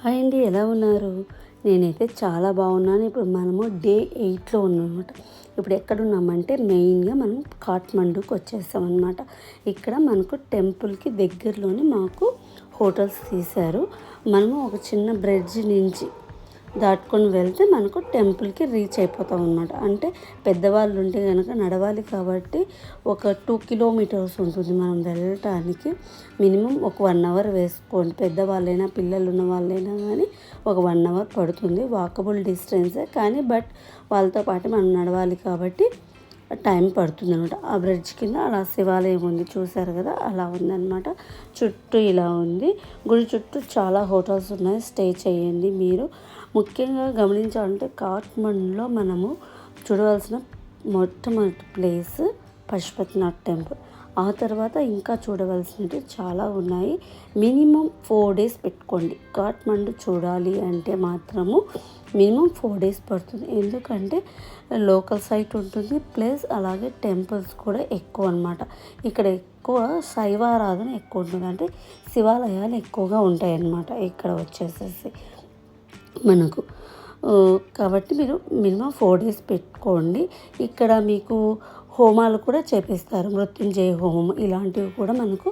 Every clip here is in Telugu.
హాయ్ అండి ఎలా ఉన్నారు? నేనైతే చాలా బాగున్నాను. ఇప్పుడు మనము డే ఎయిట్లో ఉన్నామన్నమాట. ఇప్పుడు ఎక్కడున్నామంటే మెయిన్గా మనం కాట్మండుకి వచ్చేసాం ఇక్కడ మనకు టెంపుల్కి దగ్గరలోనే మాకు హోటల్స్ తీశారు. మనము ఒక చిన్న బ్రిడ్జ్ నుంచి దాటుకొని వెళ్తే మనకు టెంపుల్కి రీచ్ అయిపోతాం అనమాట అంటే పెద్దవాళ్ళు ఉంటే కనుక నడవాలి కాబట్టి ఒక టూ కిలోమీటర్స్ ఉంటుంది మనం వెళ్ళటానికి. మినిమం ఒక వన్ అవర్ వేసుకోండి. పెద్దవాళ్ళైనా పిల్లలు ఉన్న వాళ్ళైనా కానీ ఒక వన్ అవర్ పడుతుంది. వాకబుల్ డిస్టెన్సే కానీ బట్ వాళ్ళతో పాటు మనం నడవాలి కాబట్టి టైం పడుతుంది అనమాట ఆ బ్రిడ్జ్ కింద అలా శివాలయం ఉంది. చూసారు కదా? అలా ఉందన్నమాట చుట్టూ ఇలా ఉంది. గుడి చుట్టూ చాలా హోటల్స్ ఉన్నాయి. స్టే చేయండి మీరు. ముఖ్యంగా గమనించాలంటే కాట్మండ్లో మనము చూడవలసిన మొట్టమొదటి ప్లేస్ పశుపతినాథ్ టెంపుల్. ఆ తర్వాత ఇంకా చూడవలసినవి చాలా ఉన్నాయి. మినిమం ఫోర్ డేస్ పెట్టుకోండి. కాట్మండు చూడాలి అంటే మాత్రము మినిమం ఫోర్ డేస్ పడుతుంది. ఎందుకంటే లోకల్ సైట్ ఉంటుంది. ప్లస్ అలాగే టెంపుల్స్ కూడా ఎక్కువ అనమాట ఇక్కడ ఎక్కువ శైవారాధన ఎక్కువ ఉంటుంది. అంటే శివాలయాలు ఎక్కువగా ఉంటాయి అన్నమాట ఇక్కడ వచ్చేసేసి మనకు. కాబట్టి మీరు మినిమం ఫోర్ డేస్ పెట్టుకోండి. ఇక్కడ మీకు హోమాలు కూడా చేపిస్తారు. మృత్యుంజయ హోమం ఇలాంటివి కూడా మనకు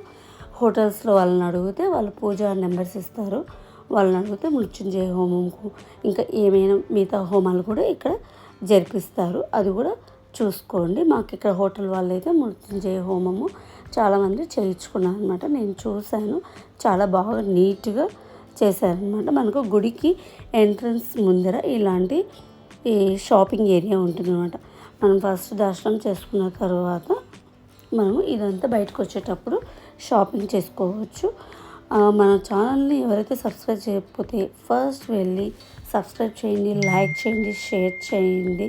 హోటల్స్లో వాళ్ళని అడిగితే వాళ్ళు పూజ నెంబర్స్ ఇస్తారు. వాళ్ళని అడిగితే మృత్యుంజయ హోమంకు ఇంకా ఏమైనా మిగతా హోమాలు కూడా ఇక్కడ జరిపిస్తారు. అది కూడా చూసుకోండి. మాకు ఇక్కడ హోటల్ వాళ్ళు అయితే మృత్యుంజయ హోమము చాలామంది చేయించుకున్నారు అనమాట నేను చూశాను. చాలా బాగా నీట్గా చేశారనమాట. మనకు గుడికి ఎంట్రన్స్ ముందర ఇలాంటి ఈ షాపింగ్ ఏరియా ఉంటుందన్నమాట. మనం ఫస్ట్ దర్శనం చేసుకున్న తర్వాత మనము ఇదంతా బయటకు వచ్చేటప్పుడు షాపింగ్ చేసుకోవచ్చు. మన ఛానల్ని ఎవరైతే సబ్స్క్రైబ్ చేయకపోతే ఫస్ట్ వెళ్ళి సబ్స్క్రైబ్ చేయండి లైక్ చేయండి షేర్ చేయండి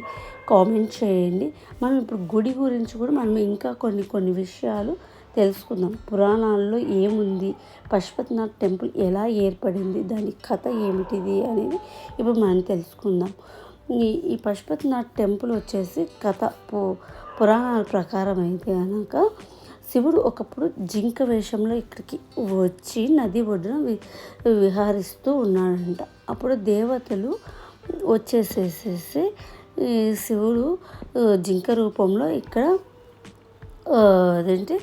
కామెంట్ చేయండి. మనం ఇప్పుడు గుడి గురించి కూడా మనం ఇంకా కొన్ని కొన్ని విషయాలు తెలుసుకుందాం. పురాణాల్లో ఏముంది? పశుపతినాథ్ టెంపుల్ ఎలా ఏర్పడింది? దాని కథ ఏమిటిది అనేది ఇప్పుడు మనం తెలుసుకుందాం. ఈ ఈ పశుపతినాథ్ టెంపుల్ వచ్చేసి కథ పు పురాణాల ప్రకారం అయితే కనుక శివుడు ఒకప్పుడు జింక వేషంలో ఇక్కడికి వచ్చి నది ఒడ్డున వి విహారిస్తూ ఉన్నాడంట. అప్పుడు దేవతలు వచ్చేసేసేసి శివుడు జింక రూపంలో ఇక్కడ అదేంటి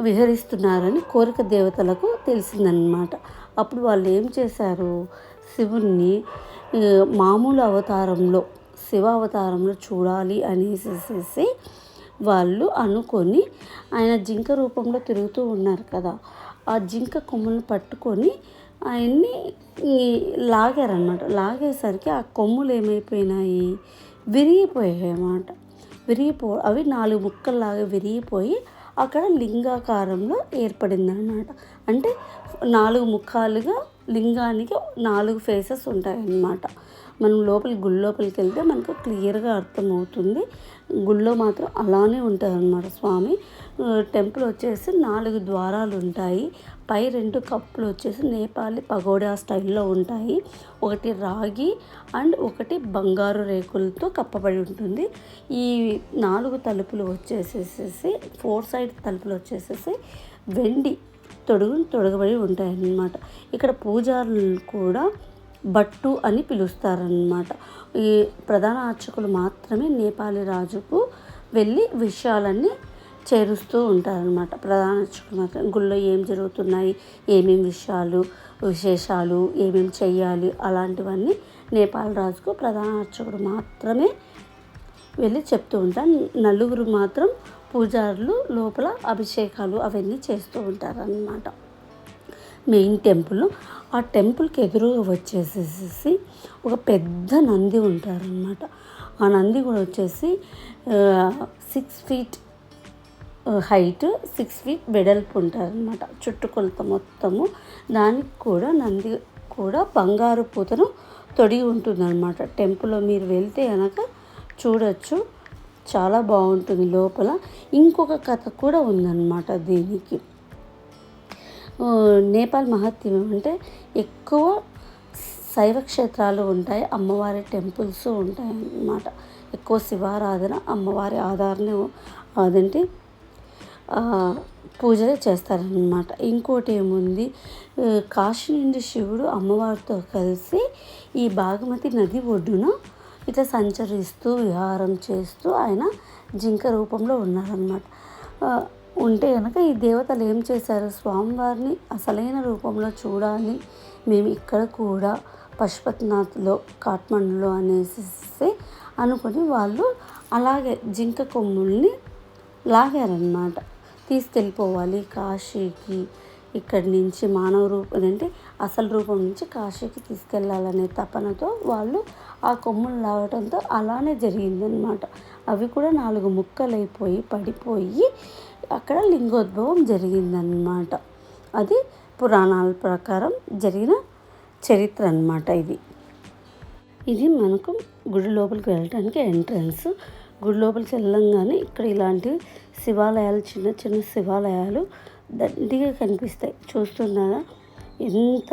విహరిస్తున్నారని కోరిక దేవతలకు తెలిసిందనమాట అప్పుడు వాళ్ళు ఏం చేశారు? శివుణ్ణి మామూలు అవతారంలో శివ అవతారంలో చూడాలి అనేసి వాళ్ళు అనుకొని ఆయన జింక రూపంలో తిరుగుతూ ఉన్నారు కదా. ఆ జింక కొమ్ములను పట్టుకొని ఆయన్ని లాగారనమాట లాగేసరికి ఆ కొమ్ములు ఏమైపోయినాయి? విరిగిపోయాయి అన్నమాట. విరిగిపో అవి నాలుగు ముక్కల్లాగా విరిగిపోయి అక్కడ లింగాకారంలో ఏర్పడిందనమాట అంటే నాలుగు ముఖాలుగా లింగానికి నాలుగు ఫేసెస్ ఉంటాయన్నమాట. మనం లోపలి గుడి లోపలికి వెళ్తే మనకు క్లియర్గా అర్థమవుతుంది. గుళ్ళో మాత్రం అలానే ఉంటారనమాట స్వామి. టెంపుల్ వచ్చేసి నాలుగు ద్వారాలు ఉంటాయి పై రెండు కప్పులు వచ్చేసి నేపాలి పగోడా స్టైల్లో ఉంటాయి. ఒకటి రాగి అండ్ ఒకటి బంగారు రేకులతో కప్పబడి ఉంటుంది. ఈ నాలుగు తలుపులు వచ్చేసేసి ఫోర్ సైడ్ తలుపులు వచ్చేసేసి వెండి తొడుగు తొడగబడి ఉంటాయన్నమాట. ఇక్కడ పూజారులు కూడా బట్టు అని పిలుస్తారనమాట ఈ ప్రధాన అర్చకులు మాత్రమే నేపాలి రాజుకు వెళ్ళి విషయాలన్నీ చేరుస్తూ ఉంటారనమాట ప్రధాన అర్చకులు మాత్రం గుళ్ళో ఏం జరుగుతున్నాయి ఏమేమి విషయాలు విశేషాలు ఏమేమి చేయాలి అలాంటివన్నీ నేపాల్ రాజుకు ప్రధాన అర్చకుడు మాత్రమే వెళ్ళి చెప్తూ ఉంటారు. నలుగురు మాత్రం పూజారులు లోపల అభిషేకాలు అవన్నీ చేస్తూ ఉంటారనమాట మెయిన్ టెంపుల్. ఆ టెంపుల్కి ఎదురుగా వచ్చేసేసి ఒక పెద్ద నంది ఉంటారనమాట ఆ నంది కూడా వచ్చేసి six feet height six feet వెడల్పు ఉంటారనమాట చుట్టుకొలత మొత్తము. దానికి కూడా నంది కూడా బంగారు పూతను తొడిగి ఉంటుందన్నమాట. టెంపుల్లో మీరు వెళ్తే కనుక చూడొచ్చు. చాలా బాగుంటుంది లోపల. ఇంకొక కథ కూడా ఉందన్నమాట దీనికి. నేపాల్ మహత్యం అంటే ఎక్కువ శైవ క్షేత్రాలు ఉంటాయి. అమ్మవారి టెంపుల్స్ ఉంటాయి అన్నమాట ఎక్కువ శివారాధన అమ్మవారి ఆధారణ అదంటే పూజలు చేస్తారనమాట ఇంకోటి ఏముంది? కాశీ నుండి శివుడు అమ్మవారితో కలిసి ఈ బాగమతి నది ఒడ్డున ఇట్లా సంచరిస్తూ విహారం చేస్తూ ఆయన జింక రూపంలో ఉన్నారనమాట ఉంటే కనుక ఈ దేవతలు ఏం చేశారు? స్వామివారిని అసలైన రూపంలో చూడాలి. మేము ఇక్కడ కూడా పశుపతినాథ్లో కాఠ్మండులో అనేసి అనుకుని వాళ్ళు అలాగే జింక కొమ్ముల్ని లాగారనమాట తీసుకెళ్ళిపోవాలి కాశీకి. ఇక్కడి నుంచి మానవ రూపం అంటే అసలు రూపం నుంచి కాశీకి తీసుకెళ్ళాలనే తపనతో వాళ్ళు ఆ కొమ్ములు లాగటంతో అలానే జరిగిందనమాట అవి కూడా నాలుగు ముక్కలైపోయి పడిపోయి అక్కడ లింగోద్భవం జరిగిందనమాట అది పురాణాల ప్రకారం జరిగిన చరిత్ర అన్నమాట ఇది. ఇది మనకు గుడి లోపలికి వెళ్ళటానికి ఎంట్రన్స్ గుడి లోపలికి వెళ్ళంగానే ఇక్కడ ఇలాంటి శివాలయాలు చిన్న చిన్న శివాలయాలు దండిగా కనిపిస్తాయి. చూస్తున్నారా? ఎంత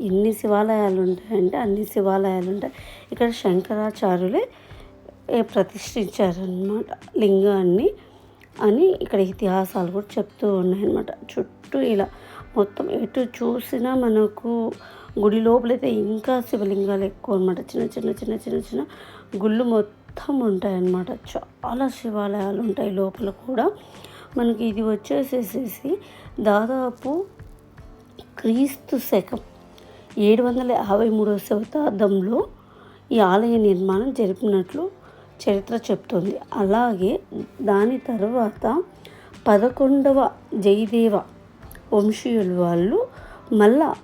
ఎన్ని శివాలయాలు ఉంటాయంటే అన్ని శివాలయాలు ఉంటాయి. ఇక్కడ శంకరాచార్యులే ఏ ప్రతిష్ఠించారనమాట లింగాన్ని అని ఇక్కడ ఇతిహాసాలు కూడా చెప్తూ ఉన్నాయన్నమాట. చుట్టూ ఇలా మొత్తం ఎటు చూసినా మనకు గుడి లోపలైతే ఇంకా శివలింగాలు ఎక్కువ అనమాట చిన్న చిన్న చిన్న చిన్న చిన్న గుళ్ళు మొత్తం ఉంటాయన్నమాట చాలా శివాలయాలు ఉంటాయి లోపల కూడా. మనకి ఇది వచ్చేసేసేసి దాదాపు క్రీస్తు శకం ఏడు వందల యాభై మూడవ శతాబ్దంలో ఈ ఆలయ నిర్మాణం జరిపినట్లు చరిత్ర చెప్తుంది. అలాగే దాని తర్వాత పదకొండవ జయదేవ వంశీయుల వాళ్ళు మళ్ళా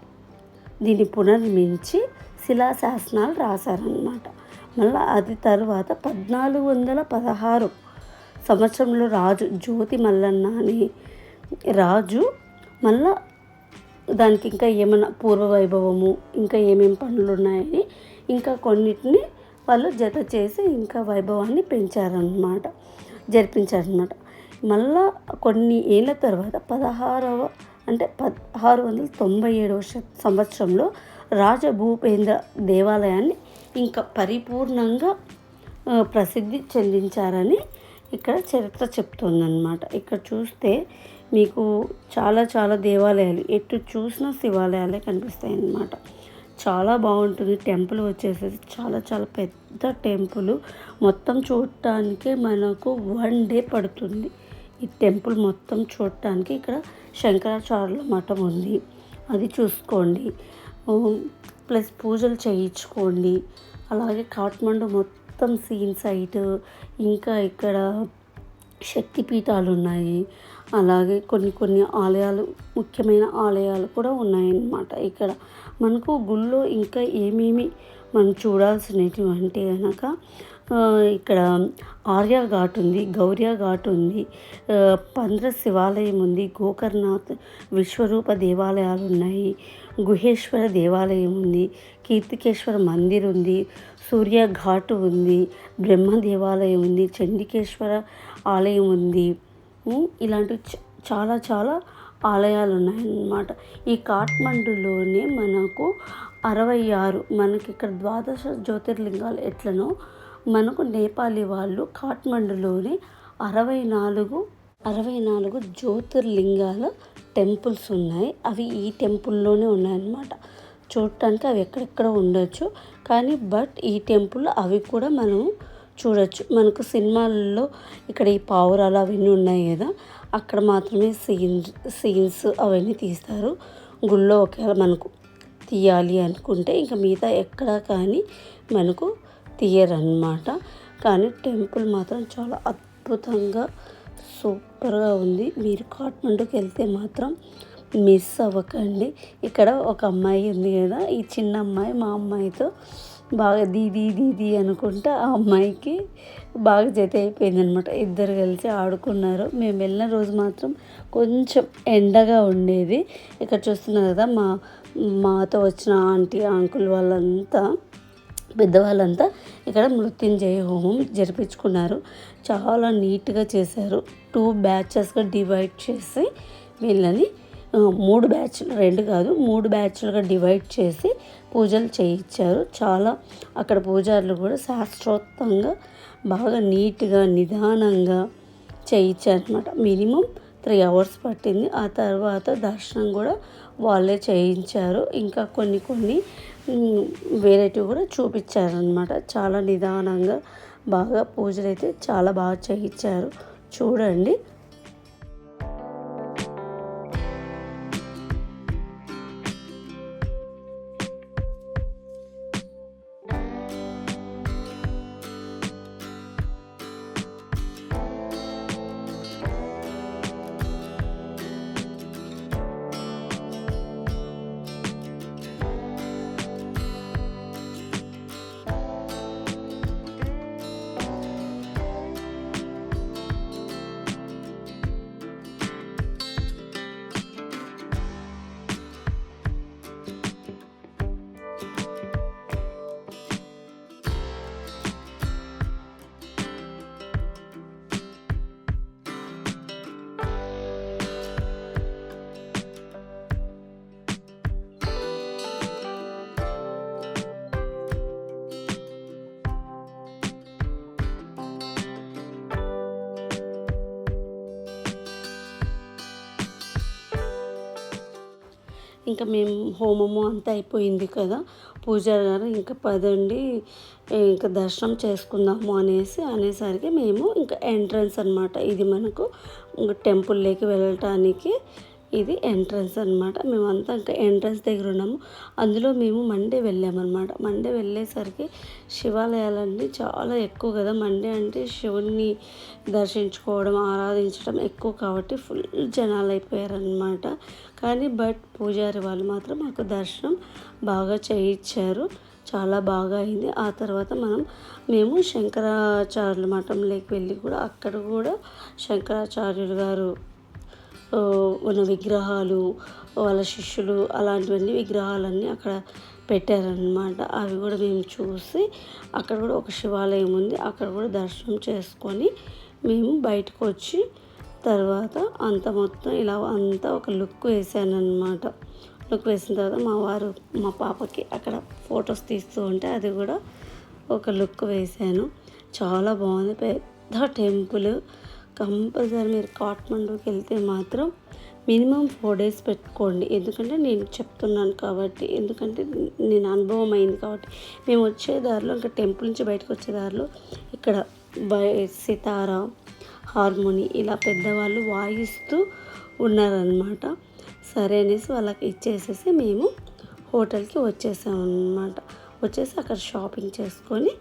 దీన్ని పునర్మించి శిలాశాసనాలు రాశారనమాట మళ్ళీ అది తర్వాత పద్నాలుగు వందల పదహారు సంవత్సరంలో రాజు జ్యోతి మల్లన్న అని రాజు మళ్ళా దానికి ఇంకా ఏమైనా పూర్వ వైభవము ఇంకా ఏమేమి పనులు ఉన్నాయని ఇంకా కొన్నిటిని వాళ్ళు జత చేసి ఇంకా వైభవాన్ని పెంచారనమాట జరిపించారనమాట మళ్ళా కొన్ని ఏళ్ళ తర్వాత పదహారవ అంటే పదహారు వందల తొంభై ఏడవ సంవత్సరంలో రాజభూపేంద్ర దేవాలయాన్ని ఇంకా పరిపూర్ణంగా ప్రసిద్ధి చెందించారని ఇక్కడ చరిత్ర చెప్తుందన్నమాట. ఇక్కడ చూస్తే మీకు చాలా చాలా దేవాలయాలు ఎటు చూసినా శివాలయాలే కనిపిస్తాయి అన్నమాట చాలా బాగుంటుంది టెంపుల్ వచ్చేసేసి చాలా చాలా పెద్ద టెంపుల్. మొత్తం చూడటానికే మనకు వన్ డే పడుతుంది. ఈ టెంపుల్ మొత్తం చూడటానికి ఇక్కడ శంకరాచార్యుల మఠం ఉంది. అది చూసుకోండి. ప్లస్ పూజలు చేయించుకోండి. అలాగే కాఠ్మండు మొత్తం సీన్ సైట్ ఇంకా ఇక్కడ శక్తిపీఠాలు ఉన్నాయి అలాగే కొన్ని కొన్ని ఆలయాలు ముఖ్యమైన ఆలయాలు కూడా ఉన్నాయన్నమాట ఇక్కడ. మనకు గుళ్ళో ఇంకా ఏమేమి మనం చూడాల్సినవి అంటే కనుక ఇక్కడ ఆర్య ఘాట్ ఉంది గౌర్య ఘాట్ ఉంది పంద్ర శివాలయం ఉంది గోకర్నాథ్ విశ్వరూప దేవాలయాలు ఉన్నాయి గుహేశ్వర దేవాలయం ఉంది కీర్తికేశ్వర మందిర్ ఉంది సూర్య ఘాట్ ఉంది బ్రహ్మ దేవాలయం ఉంది చండికేశ్వర ఆలయం ఉంది. ఇలాంటి చ- చాలా చాలా ఆలయాలు ఉన్నాయన్నమాట. ఈ కాఠ్మండులోనే మనకు అరవై ఆరు మనకి ఇక్కడ ద్వాదశ జ్యోతిర్లింగాలు ఎట్లనో మనకు నేపాలీ వాళ్ళు కాట్మండులోని అరవై నాలుగు అరవై నాలుగు జ్యోతిర్లింగాల టెంపుల్స్ ఉన్నాయి. అవి ఈ టెంపుల్లోనే ఉన్నాయన్నమాట. చూడటానికి అవి ఎక్కడెక్కడ ఉండొచ్చు. కానీ బట్ ఈ టెంపుల్ అవి కూడా మనం చూడొచ్చు. మనకు సినిమాల్లో ఇక్కడ ఈ పావురాలు అవన్నీ ఉన్నాయి కదా అక్కడ మాత్రమే సీన్స్ సీన్స్ అవన్నీ తీస్తారు. గుళ్ళో ఒకవేళ మనకు తీయాలి అనుకుంటే ఇంకా మిగతా ఎక్కడ కానీ మనకు తీయరన్నమాట. కానీ టెంపుల్ మాత్రం చాలా అద్భుతంగా సూపర్గా ఉంది. మీరు కాట్మండుకి వెళ్తే మాత్రం మిస్ అవ్వకండి. ఇక్కడ ఒక అమ్మాయి ఉంది కదా ఈ చిన్న అమ్మాయి మా అమ్మాయితో బాగా దీది దీది అనుకుంటా ఆ అమ్మాయికి బాగా జత అయిపోయింది అనమాట ఇద్దరు కలిసి ఆడుకున్నారు. మేము వెళ్ళిన రోజు మాత్రం కొంచెం ఎండగా ఉండేది. ఇక్కడ చూస్తున్నారు కదా మా మాతో వచ్చిన ఆంటీ అంకుల్ వాళ్ళంతా పెద్దవాళ్ళంతా ఇక్కడ మృత్యుంజయ హోమం జరిపించుకున్నారు. చాలా నీట్గా చేశారు. టూ బ్యాచెస్గా డివైడ్ చేసి వీళ్ళని మూడు బ్యాచ్లు రెండు కాదు మూడు బ్యాచ్లుగా డివైడ్ చేసి పూజలు చేయించారు. చాలా అక్కడ పూజారులు కూడా శాస్త్రోత్తంగా బాగా నీట్గా నిదానంగా చేయించారనమాట మినిమం త్రీ అవర్స్ పట్టింది. ఆ తర్వాత దర్శనం కూడా వాళ్ళే చేయించారు. ఇంకా కొన్ని కొన్ని వేరేటివి కూడా చూపించారనమాట చాలా నిదానంగా బాగా పూజలు అయితే చాలా బాగా చేయించారు. చూడండి. ఇంకా మేము హోమము అంతా అయిపోయింది కదా. పూజారి గారు ఇంకా పదండి ఇంకా దర్శనం చేసుకుందాము అనేసి అనేసరికి మేము ఇంకా ఎంట్రన్స్ అనమాట ఇది మనకు టెంపుల్లోకి వెళ్ళటానికి ఇది ఎంట్రన్స్ అనమాట మేమంతా ఇంకా ఎంట్రన్స్ దగ్గర ఉన్నాము. అందులో మేము మండే వెళ్ళామన్నమాట. మండే వెళ్ళేసరికి శివాలయాలన్నీ చాలా ఎక్కువ కదా. మండే అంటే శివుణ్ణి దర్శించుకోవడం ఆరాధించడం ఎక్కువ కాబట్టి ఫుల్ జనాలు అయిపోయారనమాట కానీ బట్ పూజారి వాళ్ళు మాత్రం మాకు దర్శనం బాగా చేయించారు చాలా బాగా అయింది. ఆ తర్వాత మనం మేము శంకరాచార్యుల మఠంలోకి వెళ్ళి కూడా అక్కడ కూడా శంకరాచార్యులు గారు ఉన్న విగ్రహాలు వాళ్ళ శిష్యులు అలాంటివన్నీ విగ్రహాలన్నీ అక్కడ పెట్టారనమాట అవి కూడా మేము చూసి అక్కడ కూడా ఒక శివాలయం ఉంది. అక్కడ కూడా దర్శనం చేసుకొని మేము బయటకు వచ్చి తర్వాత అంత మొత్తం ఇలా అంతా ఒక లుక్ వేసాను అనమాట లుక్ వేసిన తర్వాత మా వారు మా పాపకి అక్కడ ఫొటోస్ తీస్తూ ఉంటే అది కూడా ఒక లుక్ వేసాను. చాలా బాగుంది. పెద్ద టెంపుల్. కంపల్సరీ మీరు కాట్మండూకి వెళ్తే మాత్రం మినిమం ఫోర్ డేస్ పెట్టుకోండి. ఎందుకంటే నేను చెప్తున్నాను కాబట్టి ఎందుకంటే నేను అనుభవం అయింది కాబట్టి. మేము వచ్చే దారిలో ఇంకా టెంపుల్ నుంచి బయటకు వచ్చే దారిలో ఇక్కడ బై సితారా హార్మోని ఇలా పెద్దవాళ్ళు వాయిస్తూ ఉన్నారనమాట సరే అనేసి వాళ్ళకి ఇచ్చేసేసి మేము హోటల్కి వచ్చేసాం వచ్చేసి అక్కడ షాపింగ్ చేసుకొని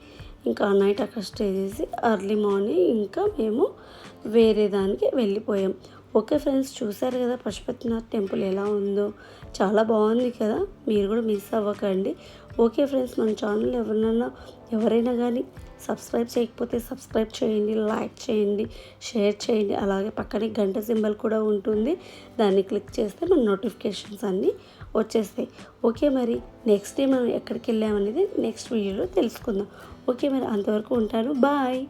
ఇంకా నైట్ అక్కడ స్టే చేసి అర్లీ మార్నింగ్ ఇంకా మేము వేరే దానికి వెళ్ళిపోయాం. ఓకే ఫ్రెండ్స్ చూసారు కదా పశుపతినాథ్ టెంపుల్ ఎలా ఉందో? చాలా బాగుంది కదా? మీరు కూడా మిస్ అవ్వకండి. ఓకే ఫ్రెండ్స్ మన ఛానల్ ఎవరినైనా ఎవరైనా కానీ సబ్స్క్రైబ్ చేయకపోతే సబ్స్క్రైబ్ చేయండి లైక్ చేయండి షేర్ చేయండి. అలాగే పక్కనే గంట సింబల్ కూడా ఉంటుంది. దాన్ని క్లిక్ చేస్తే మన నోటిఫికేషన్స్ అన్నీ వచ్చేస్తాయి. ఓకే మరి నెక్స్ట్ డే మనం ఎక్కడికి వెళ్ళామనేది నెక్స్ట్ వీడియోలో తెలుసుకుందాం. ఓకే మరి అంతవరకు ఉంటాను. బాయ్!